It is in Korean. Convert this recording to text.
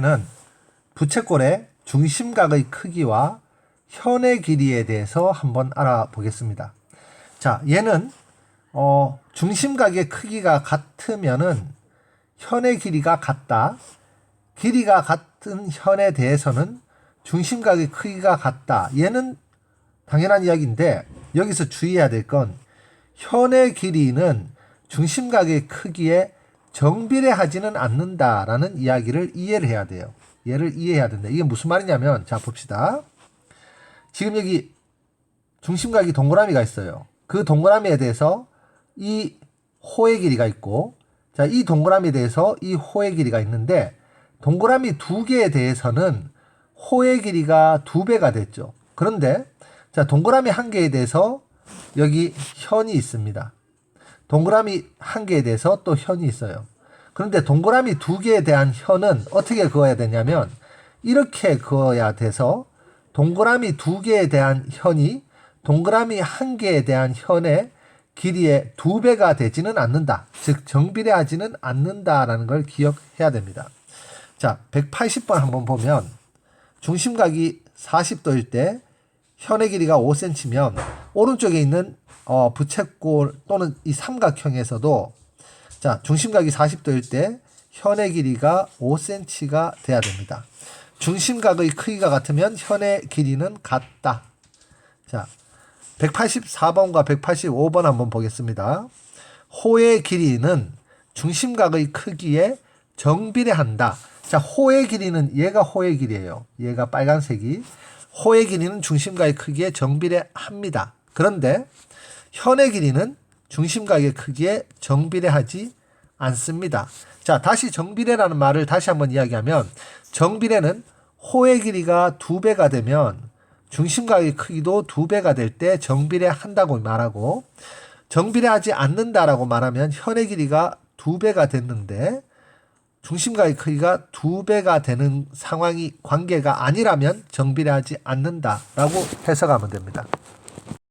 는 부채꼴의 중심각의 크기와 현의 길이에 대해서 한번 알아보겠습니다. 자, 얘는 어, 중심각의 크기가 같으면은 현의 길이가 같다. 길이가 같은 현에 대해서는 중심각의 크기가 같다. 얘는 당연한 이야기인데 여기서 주의해야 될 건 현의 길이는 중심각의 크기에 정비례하지는 않는다라는 이야기를 이해를 해야 돼요. 얘를 이해해야 된다. 이게 무슨 말이냐면 자 봅시다. 지금 여기 중심각이 동그라미가 있어요. 그 동그라미에 대해서 이 호의 길이가 있고 자, 이 동그라미에 대해서 이 호의 길이가 있는데 동그라미 두 개에 대해서는 호의 길이가 두 배가 됐죠. 그런데 자, 동그라미 한 개에 대해서 여기 현이 있습니다. 동그라미 한 개에 대해서 또 현이 있어요. 그런데 동그라미 두 개에 대한 현은 어떻게 그어야 되냐면 이렇게 그어야 돼서 동그라미 두 개에 대한 현이 동그라미 한 개에 대한 현의 길이의 두 배가 되지는 않는다. 즉 정비례하지는 않는다라는 걸 기억해야 됩니다. 자, 180번 한번 보면 중심각이 40도일 때 현의 길이가 5cm면 오른쪽에 있는 어, 부채꼴 또는 이 삼각형에서도 자 중심각이 40도일 때 현의 길이가 5cm가 돼야 됩니다. 중심각의 크기가 같으면 현의 길이는 같다. 자 184번과 185번 한번 보겠습니다. 호의 길이는 중심각의 크기에 정비례한다. 자, 호의 길이는 얘가 호의 길이에요. 얘가 빨간색이. 호의 길이는 중심각의 크기에 정비례합니다. 그런데 현의 길이는 중심각의 크기에 정비례하지 않습니다. 자, 다시 정비례라는 말을 다시 한번 이야기하면 정비례는 호의 길이가 두 배가 되면 중심각의 크기도 두 배가 될 때 정비례 한다고 말하고 정비례하지 않는다라고 말하면 현의 길이가 두 배가 됐는데 중심각의 크기가 두 배가 되는 상황이 관계가 아니라면 정비례하지 않는다라고 해석하면 됩니다.